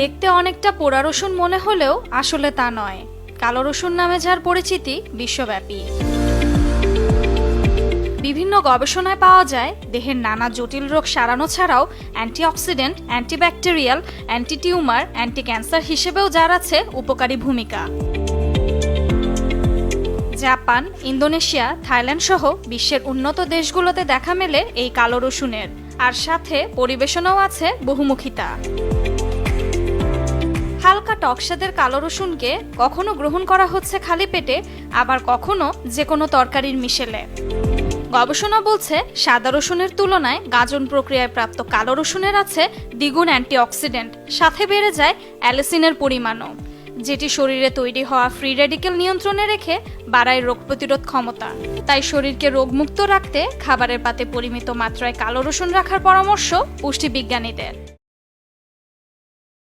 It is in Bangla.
দেখতে অনেকটা পোড়া রসুন মনে হলেও আসলে তা নয়। কালো রসুন নামে যার পরিচিতি বিশ্বব্যাপী। বিভিন্ন গবেষণায় পাওয়া যায়, দেহের নানা জটিল রোগ সারানো ছাড়াও antioxidant, antibacterial anti tumour anti cancer হিসেবেও যার আছে উপকারী ভূমিকা। জাপান, ইন্দোনেশিয়া, থাইল্যান্ড সহ বিশ্বের উন্নত দেশগুলোতে দেখা মেলে এই কালো রসুনের। আর সাথে পরিবেশনাও আছে বহুমুখিতা। টকস্বাদের কালো রসুনকে কখনো গ্রহণ করা হচ্ছে খালি পেটে, আবার কখনো যে কোনো তরকারির মিশেলে। গবেষণা বলছে, সাদা রসুনের তুলনায় গাজন প্রক্রিয়ায় প্রাপ্ত কালো রসুনের আছে দ্বিগুণ অ্যান্টিঅক্সিডেন্ট, সাথে বেড়ে যায় অ্যালিসিনের পরিমাণও, যেটি শরীরে তৈরি হওয়া ফ্রি রেডিকেল নিয়ন্ত্রণে রেখে বাড়ায় রোগ প্রতিরোধ ক্ষমতা। তাই শরীরকে রোগমুক্ত রাখতে খাবারের পাতে পরিমিত মাত্রায় কালো রসুন রাখার পরামর্শ পুষ্টিবিজ্ঞানীদের।